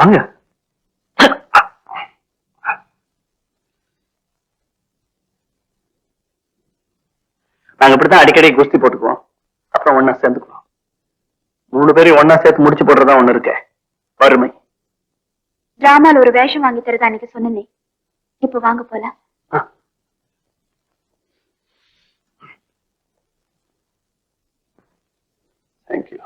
வாங்க. நாங்க அடிக்கடி குஸ்தி போட்டுக்குவோம். அப்புறம் ஒன்னா சேர்ந்துக்குவோம். மூணு பேரையும் ஒன்னா சேர்த்து முடிச்சு போடுறதா ஒண்ணு இருக்கு. வறுமை. டிராமால ஒரு வேஷம் வாங்கி தரதா அன்னைக்கு சொன்னேன். இப்ப வாங்க போலாம் ஆ. Thank you.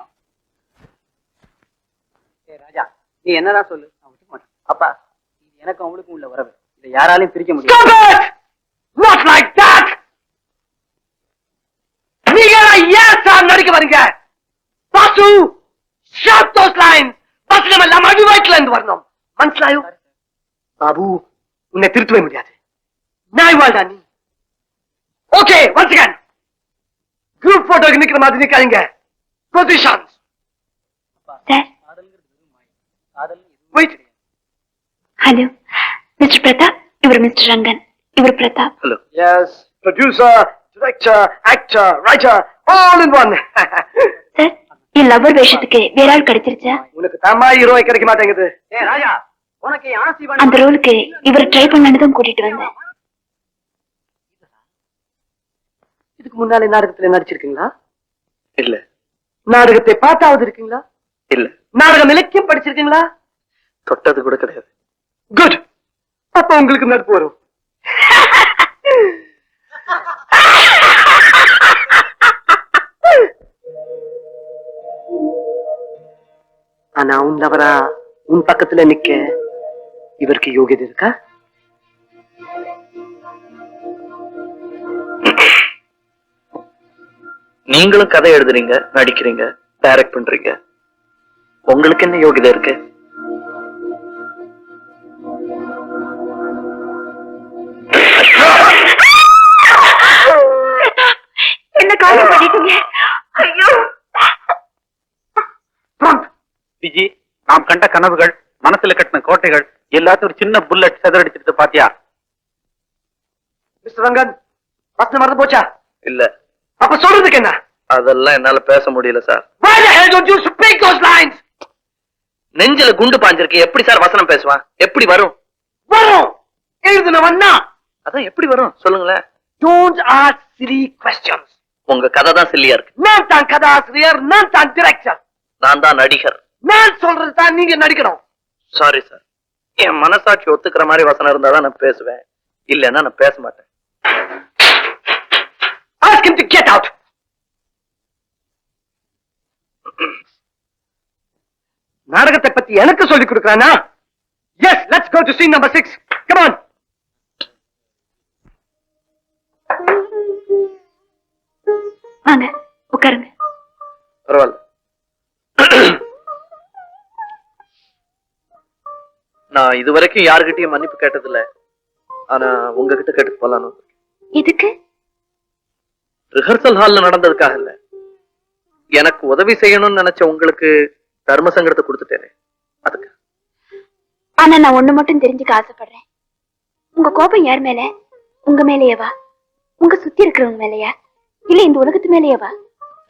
ஏய் ராஜா நீ என்னதான் சொல்லு? நான் ஒத்துக்க மாட்டேன். அப்பா இது எனக்கு அவங்களுக்கும் உள்ள உறவு இதை யாராலையும் பிரிக்க முடியாது. Not like that! நீங்க ஏன் சார் நடிக்க வரீங்க? Boss short those line bus நம்ம எல்லாம் அடி வயிற்றுல இருந்து வரணும். மனசிலாயோ பாபு உன்னை திருத்தவே முடியாது. நாய் வாழ்டா நீ. ஓகே ஒன்ஸ் அகேன் குரூப் போட்டோக்கு நிக்கிற மாதிரி நிக்காதீங்க. Positions sir wait hello mister Pratap இவர் மிஸ்டர் ரங்கன் இவர் Pratap Hello. Yes producer director actor writer all in one sir N lover வேஷத்துக்கு வேற ஆள் கிடைச்சிருச்சா? உனக்கு தம்மா ஹீரோ கிடைக்க மாட்டேங்குது. ஏய் ராஜா உனக்கு ஆசி அந்த ரோலுக்கு இவர் ட்ரை பண்ணலான்னு தான் கூட்டிட்டு வந்தேன். இதுக்கு முன்னாலே நாடகத்துல நடிச்சிருக்கீங்களா? இல்ல. நாடகத்தை பார்த்தாவது இருக்கீங்களா? இல்ல. நாடகம் இலக்கியம் படிச்சிருக்கீங்களா? தொட்டது கூட கிடையாது. குட் அப்ப உங்களுக்கு நடிப்பு வரும் ஆனா உன்னவரா உன் பக்கத்துல நிக்க இவருக்கு யோகியதை இருக்கா? நீங்களும் கதை எழுதுறீங்க நடிக்கிறீங்க டைரக்ட் பண்றீங்க. உங்களுக்கு என்ன யோகிதை இருக்கு? என்ன காரியம் பண்ணிட்டீங்க? ஐயோ. விஜி நாம் கண்ட கனவுகள் மனசுல கட்டின கோட்டைகள் எல்லாத்தையும் ஒரு சின்ன புல்லட் செதறடிச்சிட்டு பாத்தியா? மிஸ்டர் ரங்கன் பஸ் மறந்து போச்சா? இல்ல. அப்ப சொல்றதுக்கு என்ன? அதெல்லாம் என்னால பேச முடியல sir. Why the hell don't you speak those lines? நெஞ்சில குண்டு பாஞ்சிருக்கு. எப்படி சார் வசனம் பேசுவான்? எப்படி வரும்? வரும்! எழுதுனவன் நான் அதான் எப்படி வரும்? சொல்லுங்களேன். Don't ask silly questions. உங்க கதை தான் சில்லியா இருக்கு. நான் தான் கதாசிரியர் நான் தான் டிரெக்டர் நான் தான் நடிகர். நான் சொல்றது தான் நீங்க நடிக்கணும். சாரி சார் என் மனசாட்சி ஒத்துக்கிற மாதிரி வசனம் இருந்தா தான் நான் பேசுவேன். இல்லைன்னா நான் பேச மாட்டேன். Ask him to get out. நாடகத்தை பத்தி எனக்கு சொல்லி கொடுக்கறானா? Yes let's go to scene number six come on வாங்க உட்காருங்க. பரவாயில்ல. நான் இது வரைக்கும் யாருகிட்டயும் மன்னிப்பு கேட்டதில்ல. ஆனா உங்ககிட்ட கேட்டு போலான்னு எதுக்கு? ரிஹர்சல் ஹால்ல நடந்ததுக்காக இல்ல. எனக்கு உதவி செய்யணும்னு நினைச்ச உங்களுக்கு தர்ம சங்கடத்தை கொடுத்துட்டேனே. அதுக்கு ஆனா நான் ஒண்ணு மட்டும் தெரிஞ்சுக்க ஆசைப்படுறேன். உங்க கோபம் யார் மேல? உங்க மேலேயேவா உங்க சுத்தி இருக்கிறவங்க மேலயா? இல்ல இந்த உலகத்து மேலேயேவா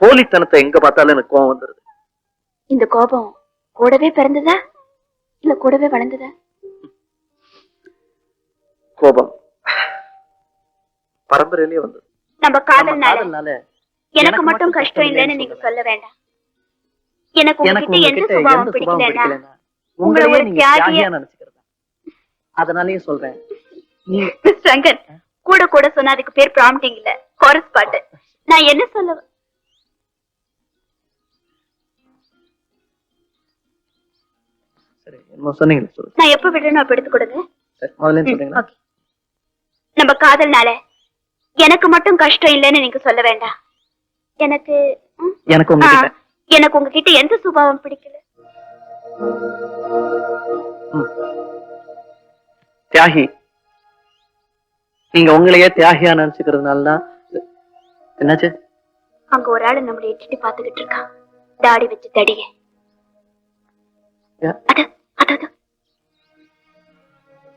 போலித்தனத்தை எங்க பார்த்தாலும் எனக்கு கோவம் வந்துருது. இந்த கோபம் கூடவே பிறந்ததா? இல்ல கூடவே வளர்ந்ததா? கோபம். பரம்பரையிலேயே வந்தது. நம்ம காதல்னால. எனக்கு மட்டும் கஷ்டம் இல்லைன்னு நீங்க சொல்ல வேண்டாம். எனக்கு உங்ககிட்ட எந்த சுபாவம் பிடிக்கலன்னா உங்களை ஒரு தியாகியா நினைச்சுக்கிறதா? அதனாலயும் சொல்றேன். நீ மிஸ் ரங்கன் கூட கூட சொன்னா அதுக்கு பேர் ப்ராம்ப்டிங் இல்ல. கோரஸ் பாட்டு. நான் என்ன சொல்ல நான் எப்ப விடணும் அப்ப எடுத்து கொடுங்க. நம்ம காதல்னால எனக்கு மட்டும் கஷ்டம் இல்லைன்னு நீங்க சொல்ல வேண்டாம். எனக்கு எனக்கு உங்ககிட்ட எந்த சுபாவம் பிடிக்கல? தியாகி நீங்க உங்களையே தியாகியா நினைச்சுக்கிறதுனால தான் என்னாச்சு? அங்க ஒரு ஆளு நம்மளை எட்டிட்டு பாத்துக்கிட்டு இருக்கான். தாடி வச்சு தடிய.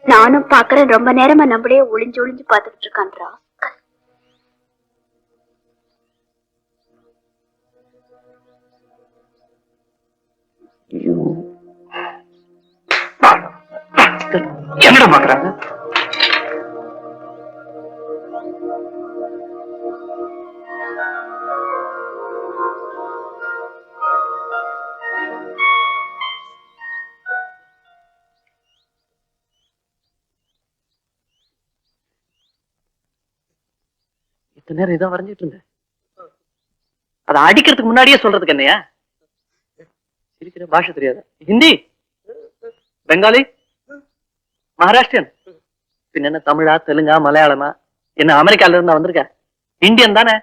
நானும் பாக்குறேன் ரொம்ப நேரமா நம்மளே ஒளிஞ்சு ஒளிஞ்சு பாத்துக்கிட்டு இருக்கான்றா? என்னடா பாக்குறாங்க? இத்தனை நேரம் இதான் வரைஞ்சிட்டு இருந்தேன். அதை அடிக்கிறதுக்கு முன்னாடியே சொல்றதுக்கு என்னையா? சிரிக்கிற பாஷை தெரியாது? ஹிந்தி? பெங்காலி? மகாராஷ்டிரன். பின்ன என்ன தமிழா தெலுங்கா மலையாளமா? என்ன அமெரிக்கால இருந்தா வந்திருக்க? இந்தியன் தானே?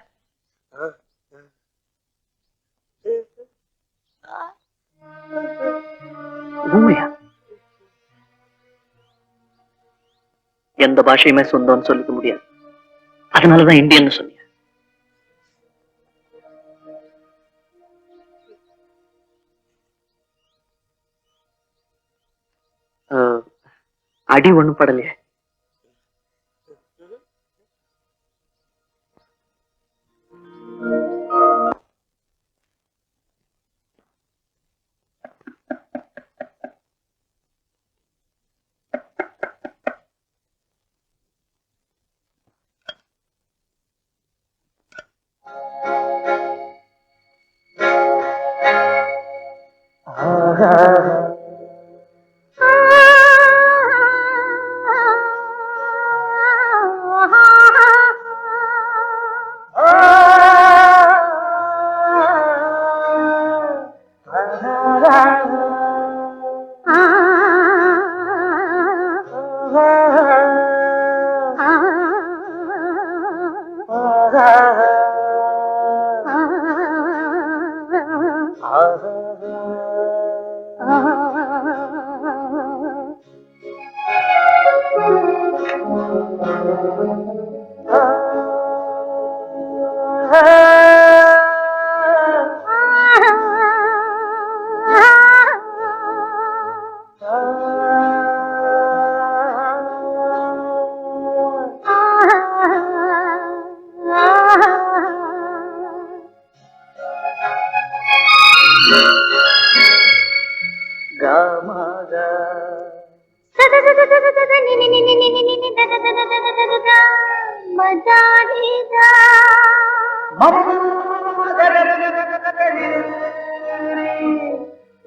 எந்த பாஷையுமே சொந்தம்னு சொல்லிக்க முடியாது. அதனாலதான் இந்தியன் சொன்னீங்க. அடி ஒண்ணும் படலையே.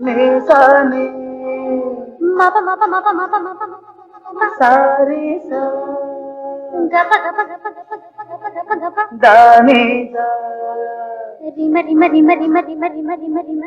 నేసాని మప మప మప మప మప సారి గప గప గప గప గప గప గప దాని రిమ రిమ రిమ రిమ రిమ రిమ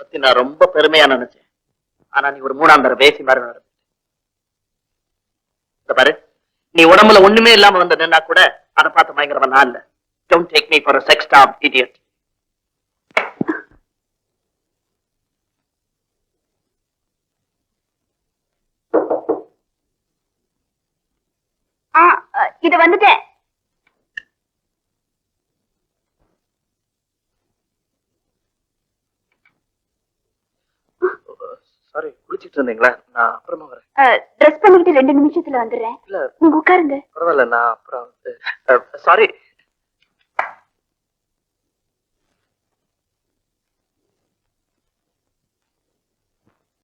பத்தி நான் ரொம்ப பெருமையா நினைச்சேன். ஆனா நீ ஒரு மூணாம் தர பேசி மாதிரி நடந்து பாரு நீ உடம்புல ஒண்ணுமே இல்லாம வந்து நின்னா கூட அதை பார்த்து பயங்கரமா நான் இல்லை மீ ஃபார் செக்ஸ் டாப் இடியட் ஆ அ, இது வந்துட்டேன் சாரி குளிச்சிட்டு இருந்தீங்களா? நான் அப்புறமா வரேன். ட்ரெஸ் பண்ணிக்கிட்டு ரெண்டு நிமிஷத்துல வந்துடுறேன். நீங்க உட்காருங்க. பரவாயில்ல நான் அப்புறம் சாரி